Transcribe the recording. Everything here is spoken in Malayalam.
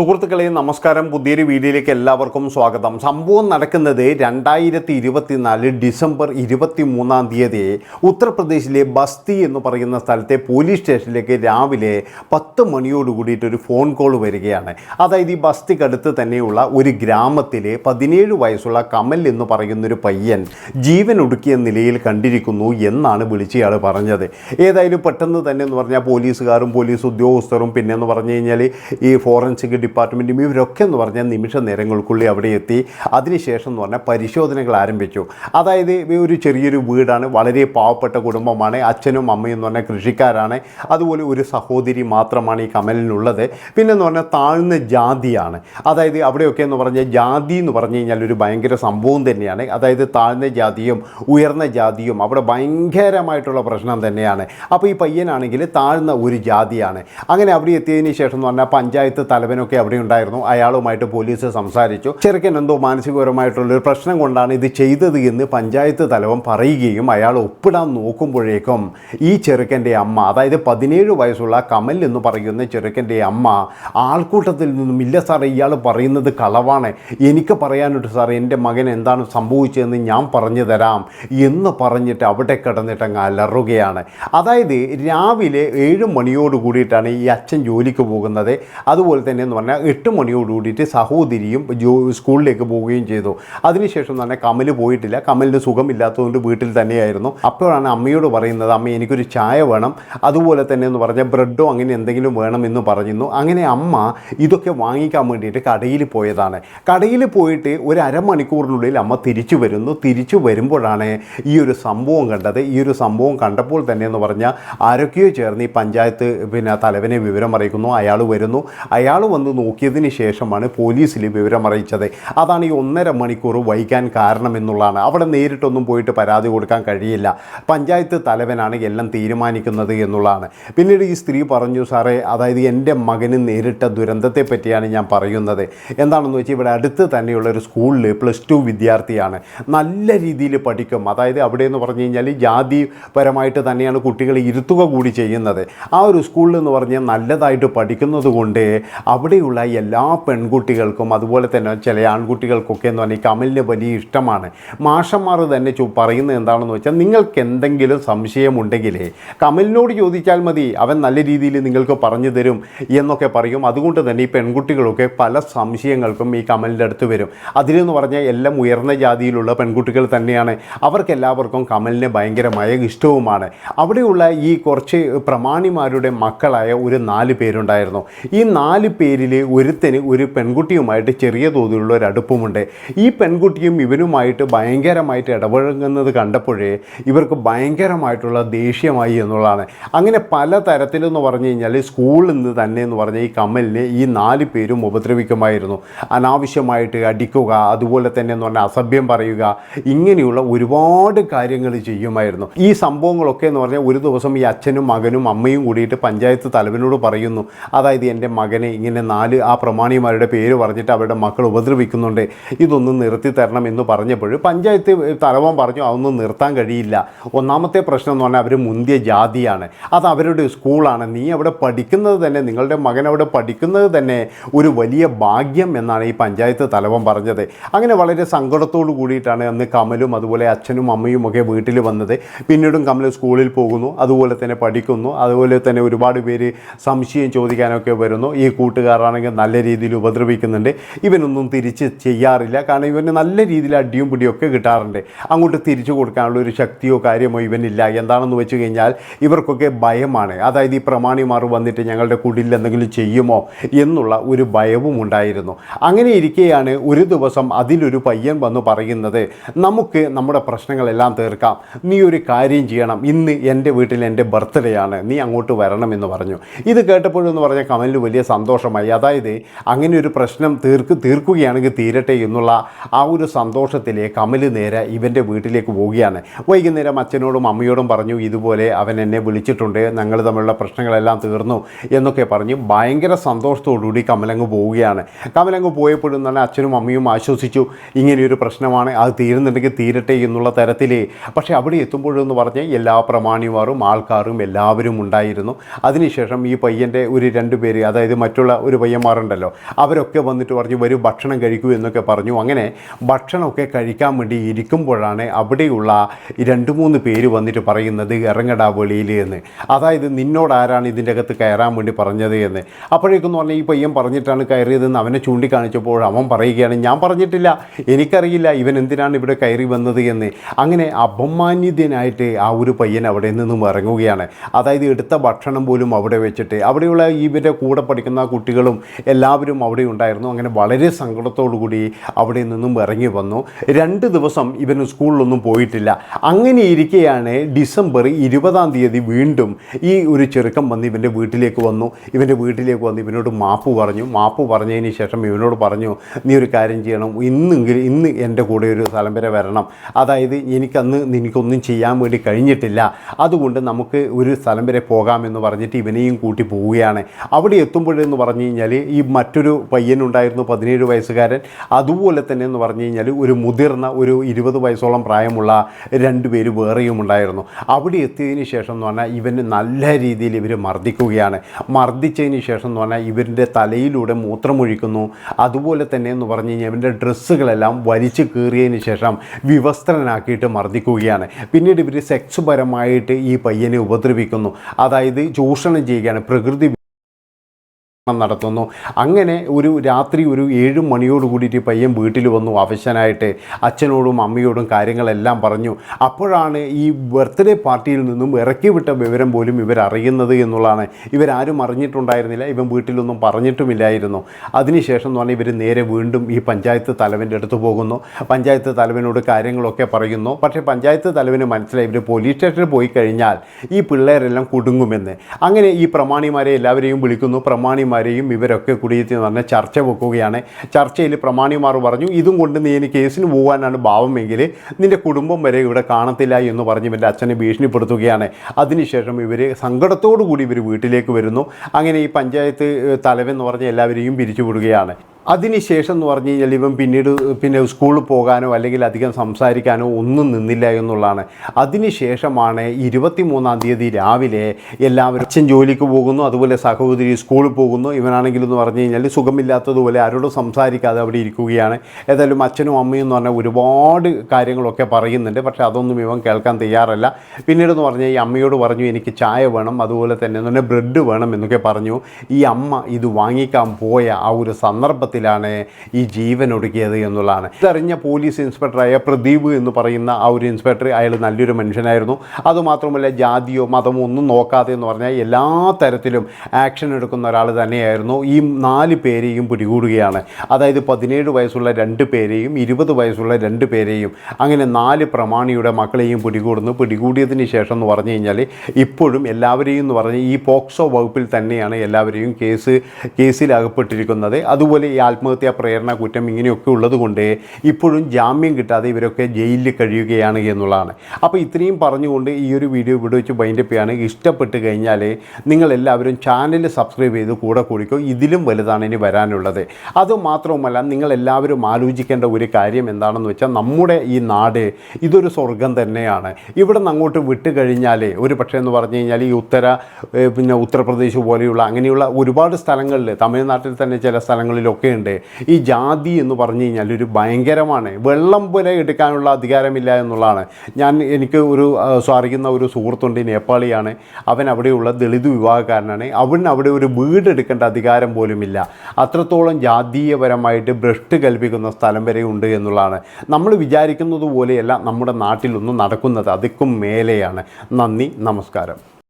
സുഹൃത്തുക്കളെ നമസ്കാരം. പുതിയൊരു വീഡിയോയിലേക്ക് എല്ലാവർക്കും സ്വാഗതം. സംഭവം നടക്കുന്നത് രണ്ടായിരത്തി ഇരുപത്തിനാല് ഡിസംബർ ഇരുപത്തി മൂന്നാം തീയതി ഉത്തർപ്രദേശിലെ ബസ്തി എന്ന് പറയുന്ന സ്ഥലത്തെ പോലീസ് സ്റ്റേഷനിലേക്ക് രാവിലെ പത്ത് മണിയോട് കൂടിയിട്ട് ഒരു ഫോൺ കോൾ വരികയാണ്. അതായത് ഈ ബസ്തിക്കടുത്ത് തന്നെയുള്ള ഒരു ഗ്രാമത്തിലെ പതിനേഴ് വയസ്സുള്ള കമൽ എന്ന് പറയുന്നൊരു പയ്യൻ ജീവൻ ഒടുക്കിയ നിലയിൽ കണ്ടിരിക്കുന്നു എന്നാണ് വിളിച്ചയാൾ പറഞ്ഞത്. ഏതായാലും പെട്ടെന്ന് തന്നെ എന്ന് പറഞ്ഞാൽ പോലീസുകാരും പോലീസ് ഉദ്യോഗസ്ഥരും പിന്നെ എന്ന് പറഞ്ഞു കഴിഞ്ഞാൽ ഈ ഫോറൻസിക് ഡിപ്പാർട്ട്മെന്റും ഇവരൊക്കെ എന്ന് പറഞ്ഞാൽ നിമിഷ നേരങ്ങൾക്കുള്ളിൽ അവിടെ എത്തി. അതിനുശേഷം എന്ന് പറഞ്ഞാൽ പരിശോധനകൾ ആരംഭിച്ചു. അതായത് ഒരു ചെറിയൊരു വീടാണ്. വളരെ പാവപ്പെട്ട കുടുംബമാണ്. അച്ഛനും അമ്മയും എന്ന് പറഞ്ഞാൽ കൃഷിക്കാരാണ്. അതുപോലെ ഒരു സഹോദരി മാത്രമാണ് ഈ കമലിനുള്ളത്. പിന്നെ എന്ന് പറഞ്ഞാൽ താഴ്ന്ന ജാതിയാണ്. അതായത് അവിടെയൊക്കെ എന്ന് പറഞ്ഞാൽ ജാതി എന്ന് പറഞ്ഞു കഴിഞ്ഞാൽ ഒരു ഭയങ്കര സംഭവം തന്നെയാണ്. അതായത് താഴ്ന്ന ജാതിയും ഉയർന്ന ജാതിയും അവിടെ ഭയങ്കരമായിട്ടുള്ള പ്രശ്നം തന്നെയാണ്. അപ്പോൾ ഈ പയ്യനാണെങ്കിൽ താഴ്ന്ന ഒരു ജാതിയാണ്. അങ്ങനെ അവിടെ എത്തിയതിന് ശേഷം എന്ന് പറഞ്ഞാൽ പഞ്ചായത്ത് തലവനൊക്കെ അവിടെ ഉണ്ടായിരുന്നു അയാളുമായിട്ട് പോലീസ് സംസാരിച്ചു. ചെറുക്കൻ എന്തോ മാനസികപരമായിട്ടുള്ളൊരു പ്രശ്നം കൊണ്ടാണ് ഇത് ചെയ്തത് എന്ന് പഞ്ചായത്ത് തലവൻ പറയുകയും അയാൾ ഒപ്പിടാൻ നോക്കുമ്പോഴേക്കും ഈ ചെറുക്കന്റെ അമ്മ അതായത് പതിനേഴ് വയസ്സുള്ള കമൽ എന്ന് പറയുന്ന ചെറുക്കന്റെ അമ്മ ആൾക്കൂട്ടത്തിൽ നിന്നും ഇല്ല സാറേ ഇയാൾ പറയുന്നത് കളവാണ്. എനിക്ക് പറയാനുണ്ട് സാറേ എന്റെ മകൻ എന്താണ് സംഭവിച്ചതെന്ന് ഞാൻ പറഞ്ഞു തരാം എന്ന് പറഞ്ഞിട്ട് അവിടെ കിടന്നിട്ട് അങ്ങ് അലറുകയാണ്. അതായത് രാവിലെ ഏഴ് മണിയോട് കൂടിയിട്ടാണ് ഈ അച്ഛൻ ജോലിക്ക് പോകുന്നത്. അതുപോലെ തന്നെ പറഞ്ഞാൽ എട്ട് മണിയോട് കൂടിയിട്ട് സഹോദരിയും ജോ സ്കൂളിലേക്ക് പോവുകയും ചെയ്തു. അതിനുശേഷം തന്നെ കമൽ പോയിട്ടില്ല. കമലിന് സുഖമില്ലാത്തതുകൊണ്ട് വീട്ടിൽ തന്നെയായിരുന്നു. അപ്പോഴാണ് അമ്മയോട് പറയുന്നത് അമ്മ എനിക്കൊരു ചായ വേണം. അതുപോലെ തന്നെ എന്ന് പറഞ്ഞാൽ ബ്രെഡോ അങ്ങനെ എന്തെങ്കിലും വേണമെന്ന് പറയുന്നു അങ്ങനെ അമ്മ ഇതൊക്കെ വാങ്ങിക്കാൻ വേണ്ടിയിട്ട് കടയിൽ പോയതാണ്. കടയിൽ പോയിട്ട് ഒരു അരമണിക്കൂറിനുള്ളിൽ അമ്മ തിരിച്ചു വരുന്നു. തിരിച്ചു വരുമ്പോഴാണ് ഈ ഒരു സംഭവം കണ്ടത്. ഈ ഒരു സംഭവം കണ്ടപ്പോൾ തന്നെ എന്ന് പറഞ്ഞാൽ ആരൊക്കെയോ ചേർന്ന് ഈ പഞ്ചായത്ത് പിന്നെ തലവനെ വിവരം അറിയിക്കുന്നു. അയാൾ വരുന്നു. അയാൾ വന്ന് നോക്കിയതിന് ശേഷമാണ് പോലീസിൽ വിവരം അറിയിച്ചത്. അതാണ് ഈ ഒന്നര മണിക്കൂർ വൈകാൻ കാരണം എന്നുള്ളതാണ്. അവിടെ നേരിട്ടൊന്നും പോയിട്ട് പരാതി കൊടുക്കാൻ കഴിയില്ല. പഞ്ചായത്ത് തലവനാണ് എല്ലാം തീരുമാനിക്കുന്നത് എന്നുള്ളതാണ്. പിന്നീട് ഈ സ്ത്രീ പറഞ്ഞു സാറേ അതായത് എന്റെ മകന് നേരിട്ട ദുരന്തത്തെ പറ്റിയാണ് ഞാൻ പറയുന്നത്. എന്താണെന്ന് വെച്ചാൽ ഇവിടെ അടുത്ത് തന്നെയുള്ള ഒരു സ്കൂളിൽ പ്ലസ് ടു വിദ്യാർത്ഥിയാണ്. നല്ല രീതിയിൽ പഠിക്കും. അതായത് അവിടെ എന്ന് പറഞ്ഞു കഴിഞ്ഞാൽ ജാതിപരമായിട്ട് തന്നെയാണ് കുട്ടികളെ ഇരുത്തുക കൂടി ചെയ്യുന്നത്. ആ ഒരു സ്കൂളിൽ എന്ന് പറഞ്ഞാൽ നല്ലതായിട്ട് പഠിക്കുന്നത് കൊണ്ട് അവിടെയുള്ള എല്ലാ പെൺകുട്ടികൾക്കും അതുപോലെ തന്നെ ചില ആൺകുട്ടികൾക്കൊക്കെ എന്ന് പറഞ്ഞാൽ കമലിന് വലിയ ഇഷ്ടമാണ്. മാഷന്മാർ തന്നെ ചോ പറയുന്നത് എന്താണെന്ന് വെച്ചാൽ നിങ്ങൾക്ക് എന്തെങ്കിലും സംശയമുണ്ടെങ്കിൽ കമലിനോട് ചോദിച്ചാൽ മതി അവൻ നല്ല രീതിയിൽ നിങ്ങൾക്ക് പറഞ്ഞു തരും എന്നൊക്കെ പറയും. അതുകൊണ്ട് തന്നെ ഈ പെൺകുട്ടികളൊക്കെ പല സംശയങ്ങൾക്കും ഈ കമലിന്റെ അടുത്ത് വരും. അതിലെന്ന് പറഞ്ഞാൽ എല്ലാം ഉയർന്ന ജാതിയിലുള്ള പെൺകുട്ടികൾ തന്നെയാണ്. അവർക്കെല്ലാവർക്കും കമലിനെ ഭയങ്കരമായ ഇഷ്ടവുമാണ്. അവിടെയുള്ള ഈ കുറച്ച് പ്രമാണിമാരുടെ മക്കളായ ഒരു നാല് പേരുണ്ടായിരുന്നു. ഈ നാല് പേരിൽ ഒരുത്തന് ഒരു പെൺകുട്ടിയുമായിട്ട് ചെറിയ തോതിലുള്ള ഒരു അടുപ്പമുണ്ട്. ഈ പെൺകുട്ടിയും ഇവനുമായിട്ട് ഭയങ്കരമായിട്ട് ഇടപഴകുന്നത് കണ്ടപ്പോഴേ ഇവർക്ക് ഭയങ്കരമായിട്ടുള്ള ദേഷ്യമായി എന്നുള്ളതാണ്. അങ്ങനെ പല തരത്തിലെന്ന് പറഞ്ഞു കഴിഞ്ഞാൽ സ്കൂളിൽ നിന്ന് തന്നെ എന്ന് പറഞ്ഞാൽ ഈ കമലിനെ ഈ നാല് പേരും ഉപദ്രവിക്കുമായിരുന്നു. അനാവശ്യമായിട്ട് അടിക്കുക അതുപോലെ തന്നെ എന്ന് പറഞ്ഞാൽ അസഭ്യം പറയുക ഇങ്ങനെയുള്ള ഒരുപാട് കാര്യങ്ങൾ ചെയ്യുമായിരുന്നു. ഈ സംഭവങ്ങളൊക്കെ എന്ന് പറഞ്ഞാൽ ഒരു ദിവസം ഈ അച്ഛനും മകനും അമ്മയും കൂടിയിട്ട് പഞ്ചായത്ത് തലവനോട് പറയുന്നു. അതായത് എന്റെ മകനെ ഇങ്ങനെ നാല് ആ പ്രമാണിമാരുടെ പേര് പറഞ്ഞിട്ട് അവരുടെ മക്കൾ ഉപദ്രവിക്കുന്നുണ്ട്. ഇതൊന്നും നിർത്തി തരണം എന്ന് പറഞ്ഞപ്പോൾ പഞ്ചായത്ത് തലവൻ പറഞ്ഞു അതൊന്നും നിർത്താൻ കഴിയില്ല. ഒന്നാമത്തെ പ്രശ്നം എന്ന് പറഞ്ഞാൽ അവർ മുന്തിയ ജാതിയാണ്. അത് അവരുടെ സ്കൂളാണ്. നീ അവിടെ പഠിക്കുന്നത് തന്നെ നിങ്ങളുടെ മകൻ അവിടെ പഠിക്കുന്നത് തന്നെ ഒരു വലിയ ഭാഗ്യം എന്നാണ് ഈ പഞ്ചായത്ത് തലവൻ പറഞ്ഞത്. അങ്ങനെ വളരെ സങ്കടത്തോടു കൂടിയിട്ടാണ് അന്ന് കമലും അതുപോലെ അച്ഛനും അമ്മയും ഒക്കെ വീട്ടിൽ വന്നത്. പിന്നീടും കമൽ സ്കൂളിൽ പോകുന്നു. അതുപോലെ തന്നെ പഠിക്കുന്നു. അതുപോലെ തന്നെ ഒരുപാട് പേര് സംശയം ചോദിക്കാനൊക്കെ വരുന്നു. ഈ കൂട്ടുകാരാണെങ്കിൽ നല്ല രീതിയിൽ ഉപദ്രവിക്കുന്നുണ്ട്. ഇവനൊന്നും തിരിച്ച് ചെയ്യാറില്ല. കാരണം ഇവന് നല്ല രീതിയിൽ അടിയും പിടിയും ഒക്കെ കിട്ടാറുണ്ട്. അങ്ങോട്ട് തിരിച്ചു കൊടുക്കാനുള്ള ഒരു ശക്തിയോ കാര്യമോ ഇവനില്ല. എന്താണെന്ന് വെച്ച് കഴിഞ്ഞാൽ ഇവർക്കൊക്കെ ഭയമാണ്. അതായത് ഈ പ്രമാണിമാർ വന്നിട്ട് ഞങ്ങളുടെ കുടിലിൽ എന്തെങ്കിലും ചെയ്യുമോ എന്നുള്ള ഒരു ഭയവും ഉണ്ടായിരുന്നു. അങ്ങനെ ഇരിക്കെയാണ് ഒരു ദിവസം അതിലൊരു പയ്യൻ വന്ന് പറയുന്നത് നമുക്ക് നമ്മുടെ പ്രശ്നങ്ങളെല്ലാം തീർക്കാം. നീ ഒരു കാര്യം ചെയ്യണം. ഇന്ന് എന്റെ വീട്ടിൽ എന്റെ ബർത്ത്ഡേ ആണ്. നീ അങ്ങോട്ട് വരണം എന്ന് പറഞ്ഞു. ഇത് കേട്ടപ്പോഴെന്ന് പറഞ്ഞാൽ കമലിന് വലിയ സന്തോഷമായി. അതായത് അങ്ങനെ ഒരു പ്രശ്നം തീർക്ക് തീർക്കുകയാണെങ്കിൽ തീരട്ടെ എന്നുള്ള ആ ഒരു സന്തോഷത്തിൽ കമൽ നേരെ ഇവന്റെ വീട്ടിലേക്ക് പോവുകയാണ്. വൈകുന്നേരം അച്ഛനോടും അമ്മയോടും പറഞ്ഞു ഇതുപോലെ അവൻ എന്നെ വിളിച്ചിട്ടുണ്ട് ഞങ്ങൾ തമ്മിലുള്ള പ്രശ്നങ്ങളെല്ലാം തീർന്നു എന്നൊക്കെ പറഞ്ഞ് ഭയങ്കര സന്തോഷത്തോടുകൂടി കമലങ്ങ് പോവുകയാണ്. കമലങ്ങ് പോയപ്പോഴും തന്നെ അച്ഛനും അമ്മയും ആശ്വസിച്ചു ഇങ്ങനെയൊരു പ്രശ്നമാണ് അത് തീരുന്നുണ്ടെങ്കിൽ തീരട്ടെ എന്നുള്ള തരത്തിൽ പക്ഷേ അവിടെ എത്തുമ്പോഴെന്ന് പറഞ്ഞാൽ എല്ലാ പ്രമാണിമാരും ആൾക്കാരും എല്ലാവരും ഉണ്ടായിരുന്നു. അതിനുശേഷം ഈ പയ്യന്റെ ഒരു രണ്ട് പേര് അതായത് മറ്റുള്ള ഒരു പയ്യൻ പയ്യന്മാരുണ്ടല്ലോ. അവരൊക്കെ വന്നിട്ട് പറഞ്ഞു വരും ഭക്ഷണം കഴിക്കൂ എന്നൊക്കെ പറഞ്ഞു. അങ്ങനെ ഭക്ഷണമൊക്കെ കഴിക്കാൻ വേണ്ടി ഇരിക്കുമ്പോഴാണ് അവിടെയുള്ള രണ്ട് മൂന്ന് പേര് വന്നിട്ട് പറയുന്നത് ഇറങ്ങടാ വെളിയിൽ എന്ന്. അതായത് നിന്നോട് ആരാണ് ഇതിന്റെ അകത്ത് കയറാൻ വേണ്ടി പറഞ്ഞത് എന്ന്. അപ്പോഴേക്കും പറഞ്ഞാൽ ഈ പയ്യൻ പറഞ്ഞിട്ടാണ് കയറിയതെന്ന് അവനെ ചൂണ്ടിക്കാണിച്ചപ്പോൾ അവൻ പറയുകയാണ് ഞാൻ പറഞ്ഞിട്ടില്ല. എനിക്കറിയില്ല ഇവൻ എന്തിനാണ് ഇവിടെ കയറി വന്നത് എന്ന്. അങ്ങനെ അപമാന്യതനായിട്ട് ആ ഒരു പയ്യൻ അവിടെ നിന്നും ഇറങ്ങുകയാണ്. അതായത് എടുത്ത ഭക്ഷണം പോലും അവിടെ വെച്ചിട്ട് അവിടെയുള്ള ഇവരുടെ കൂടെ പഠിക്കുന്ന കുട്ടികളും എല്ലാവരും അവിടെ ഉണ്ടായിരുന്നു. അങ്ങനെ വളരെ കൂടി അവിടെ നിന്നും ഇറങ്ങി വന്നു. രണ്ട് ദിവസം ഇവന് സ്കൂളിലൊന്നും പോയിട്ടില്ല. അങ്ങനെ ഇരിക്കെയാണ് ഡിസംബർ ഇരുപതാം തീയതി വീണ്ടും ഈ ഒരു ചെറുക്കം വന്ന് ഇവന്റെ വീട്ടിലേക്ക് വന്നു. ഇവന്റെ വീട്ടിലേക്ക് വന്ന് ഇവനോട് മാപ്പ് പറഞ്ഞു. മാപ്പ് പറഞ്ഞതിന് ശേഷം ഇവനോട് പറഞ്ഞു നീ ഒരു കാര്യം ചെയ്യണം. ഇന്നെങ്കിലും ഇന്ന് എന്റെ കൂടെ ഒരു സ്ഥലം വരെ വരണം. അതായത് എനിക്കന്ന് നിനക്കൊന്നും ചെയ്യാൻ വേണ്ടി കഴിഞ്ഞിട്ടില്ല. അതുകൊണ്ട് നമുക്ക് ഒരു സ്ഥലം വരെ പോകാമെന്ന് പറഞ്ഞിട്ട് ഇവനെയും കൂട്ടി പോവുകയാണ്. അവിടെ എത്തുമ്പോഴെന്ന് പറഞ്ഞു കഴിഞ്ഞാൽ ഈ മറ്റൊരു പയ്യനുണ്ടായിരുന്നു പതിനേഴ് വയസ്സുകാരൻ. അതുപോലെ തന്നെ എന്ന് പറഞ്ഞു കഴിഞ്ഞാൽ ഒരു മുതിർന്ന ഒരു ഇരുപത് വയസ്സോളം പ്രായമുള്ള രണ്ട് പേര് വേറെയും ഉണ്ടായിരുന്നു. അവിടെ എത്തിയതിന് ശേഷം എന്ന് പറഞ്ഞാൽ ഇവന് നല്ല രീതിയിൽ ഇവർ മർദ്ദിക്കുകയാണ്. മർദ്ദിച്ചതിന് ശേഷം എന്ന് പറഞ്ഞാൽ ഇവരുടെ തലയിലൂടെ മൂത്രമൊഴിക്കുന്നു. അതുപോലെ തന്നെ എന്ന് പറഞ്ഞു കഴിഞ്ഞാൽ ഇവന്റെ ഡ്രസ്സുകളെല്ലാം വലിച്ചു കീറിയതിന് ശേഷം വിവസ്ത്രനാക്കിയിട്ട് മർദ്ദിക്കുകയാണ്. പിന്നീട് ഇവർ സെക്സ് പരമായിട്ട് ഈ പയ്യനെ ഉപദ്രവിക്കുന്നു. അതായത് ചൂഷണം ചെയ്യുകയാണ്. പ്രകൃതി നടത്തുന്നു. അങ്ങനെ ഒരു രാത്രി ഒരു ഏഴ് മണിയോട് കൂടിയിട്ട് പയ്യൻ വീട്ടിൽ വന്നു. അവശനായിട്ട് അച്ഛനോടും അമ്മയോടും കാര്യങ്ങളെല്ലാം പറഞ്ഞു. അപ്പോഴാണ് ഈ ബർത്ത്ഡേ പാർട്ടിയിൽ നിന്നും ഇറക്കി വിട്ട വിവരം പോലും ഇവരറിയുന്നത് എന്നുള്ളതാണ്. ഇവരാരും അറിഞ്ഞിട്ടുണ്ടായിരുന്നില്ല. ഇവൻ വീട്ടിലൊന്നും പറഞ്ഞിട്ടുമില്ലായിരുന്നു. അതിനുശേഷം എന്ന് പറഞ്ഞാൽ ഇവർ നേരെ വീണ്ടും ഈ പഞ്ചായത്ത് തലവന്റെ അടുത്ത് പോകുന്നു. പഞ്ചായത്ത് തലവനോട് കാര്യങ്ങളൊക്കെ പറയുന്നു. പക്ഷേ പഞ്ചായത്ത് തലവന് മനസ്സിലായി. ഇവർ പോലീസ് സ്റ്റേഷനിൽ പോയി കഴിഞ്ഞാൽ ഈ പിള്ളേരെല്ലാം കുടുങ്ങുമെന്ന്. അങ്ങനെ ഈ പ്രമാണിമാരെ എല്ലാവരെയും വിളിക്കുന്നു. പ്രമാണിമാരെയും ഇവരൊക്കെ കുടിയേറ്റി എന്ന് പറഞ്ഞാൽ ചർച്ച വെക്കുകയാണ്. ചർച്ചയിൽ പ്രമാണിമാർ പറഞ്ഞു ഇതും കൊണ്ട് നീ ഇനി കേസിന് പോകാനാണ് ഭാവമെങ്കിൽ നിന്റെ കുടുംബം വരെ ഇവിടെ കാണത്തില്ല എന്ന് പറഞ്ഞ് ഇവന്റെ അച്ഛനെ ഭീഷണിപ്പെടുത്തുകയാണ്. അതിനുശേഷം ഇവർ സങ്കടത്തോടു കൂടി ഇവർ വീട്ടിലേക്ക് വരുന്നു. അങ്ങനെ ഈ പഞ്ചായത്ത് തലവെന്ന് പറഞ്ഞ എല്ലാവരെയും പിരിച്ചുവിടുകയാണ്. അതിനുശേഷം എന്ന് പറഞ്ഞു കഴിഞ്ഞാൽ ഇവൻ പിന്നീട് പിന്നെ സ്കൂളിൽ പോകാനോ അല്ലെങ്കിൽ അധികം സംസാരിക്കാനോ ഒന്നും നിന്നില്ല എന്നുള്ളതാണ്. അതിനുശേഷമാണ് ഇരുപത്തി മൂന്നാം തീയതി രാവിലെ എല്ലാവരും അച്ഛൻ ജോലിക്ക് പോകുന്നു അതുപോലെ സഹോദരി സ്കൂളിൽ പോകുന്നു. ഇവനാണെങ്കിലും എന്ന് പറഞ്ഞു കഴിഞ്ഞാൽ സുഖമില്ലാത്തതുപോലെ ആരോടും സംസാരിക്കാതെ അവിടെ ഇരിക്കുകയാണ്. ഏതായാലും അച്ഛനും അമ്മയും എന്ന് പറഞ്ഞാൽ ഒരുപാട് കാര്യങ്ങളൊക്കെ പറയുന്നുണ്ട്. പക്ഷേ അതൊന്നും ഇവൻ കേൾക്കാൻ തയ്യാറല്ല. പിന്നീട് എന്ന് പറഞ്ഞാൽ ഈ അമ്മയോട് പറഞ്ഞു എനിക്ക് ചായ വേണം അതുപോലെ തന്നെ എന്ന് പറഞ്ഞാൽ ബ്രെഡ് വേണം എന്നൊക്കെ പറഞ്ഞു. ഈ അമ്മ ഇത് വാങ്ങിക്കാൻ പോയ ആ ഒരു സന്ദർഭത്തിലാണ് ഈ ജീവൻ ഒടുക്കിയത് എന്നുള്ളതാണ്. ഇതറിഞ്ഞ പോലീസ് ഇൻസ്പെക്ടറായ പ്രദീപ് എന്ന് പറയുന്ന ആ ഒരു ഇൻസ്പെക്ടർ അയാൾ നല്ലൊരു മനുഷ്യനായിരുന്നു. അതുമാത്രമല്ല ജാതിയോ മതമോ ഒന്നും നോക്കാതെ എന്ന് പറഞ്ഞാൽ എല്ലാ തരത്തിലും ആക്ഷൻ എടുക്കുന്ന ഒരാൾ തന്നെയായിരുന്നു. ഈ നാല് പേരെയും പിടികൂടുകയാണ്. അതായത് പതിനേഴ് വയസ്സുള്ള രണ്ട് പേരെയും ഇരുപത് വയസ്സുള്ള രണ്ട് പേരെയും അങ്ങനെ നാല് പ്രമാണിയുടെ മക്കളെയും പിടികൂടുന്നു. പിടികൂടിയതിന് ശേഷം എന്ന് പറഞ്ഞു കഴിഞ്ഞാൽ ഇപ്പോഴും എല്ലാവരെയും എന്ന് പറഞ്ഞാൽ ഈ പോക്സോ വകുപ്പിൽ തന്നെയാണ് എല്ലാവരെയും കേസ് കേസിൽ അകപ്പെട്ടിരിക്കുന്നത്. അതുപോലെ ആത്മഹത്യാ പ്രേരണ കുറ്റം ഇങ്ങനെയൊക്കെ ഉള്ളതുകൊണ്ട് ഇപ്പോഴും ജാമ്യം കിട്ടാതെ ഇവരൊക്കെ ജയിലിൽ കഴിയുകയാണ് എന്നുള്ളതാണ്. അപ്പോൾ ഇത്രയും പറഞ്ഞുകൊണ്ട് ഈ ഒരു വീഡിയോ ഇവിടെ വെച്ച് ബൈൻഡപ്പ് ചെയ്യാണ്. ഇഷ്ടപ്പെട്ട് കഴിഞ്ഞാൽ നിങ്ങളെല്ലാവരും ചാനൽ സബ്സ്ക്രൈബ് ചെയ്ത് കൂടെ കൂടിക്കോ. ഇതിലും വലുതാണ് ഇനി വരാനുള്ളത്. അതുമാത്രവുമല്ല നിങ്ങളെല്ലാവരും ആലോചിക്കേണ്ട ഒരു കാര്യം എന്താണെന്ന് വെച്ചാൽ നമ്മുടെ ഈ നാട് ഇതൊരു സ്വർഗം തന്നെയാണ്. ഇവിടെ നിന്ന് അങ്ങോട്ട് വിട്ട് കഴിഞ്ഞാൽ ഒരു പക്ഷേ എന്ന് പറഞ്ഞു കഴിഞ്ഞാൽ ഈ ഉത്തര പിന്നെ ഉത്തർപ്രദേശ് പോലെയുള്ള അങ്ങനെയുള്ള ഒരുപാട് സ്ഥലങ്ങളിൽ തമിഴ്നാട്ടിൽ തന്നെ ചില സ്ഥലങ്ങളിലൊക്കെ ഉണ്ട് ഈ ജാതി എന്ന് പറഞ്ഞു കഴിഞ്ഞാൽ ഒരു ഭയങ്കരമാണ്. വെള്ളം പോലെ എടുക്കാനുള്ള അധികാരമില്ല എന്നുള്ളതാണ്. ഞാൻ എനിക്ക് ഒരു സ്വാറിക്കുന്ന ഒരു സുഹൃത്തുണ്ട് നേപ്പാളിയാണ്. അവൻ അവിടെയുള്ള ദളിത് വിഭാഗക്കാരനാണ് അവൻ അവിടെ ഒരു വീട് എടുക്കേണ്ട അധികാരം പോലുമില്ല. അത്രത്തോളം ജാതീയപരമായിട്ട് ഭ്രഷ്ട് കൽപ്പിക്കുന്ന സ്ഥലം വരെ ഉണ്ട് എന്നുള്ളതാണ്. നമ്മൾ വിചാരിക്കുന്നത് പോലെയല്ല നമ്മുടെ നാട്ടിലൊന്നും നടക്കുന്നത്. അതിക്കും മേലെയാണ്. നന്ദി നമസ്കാരം.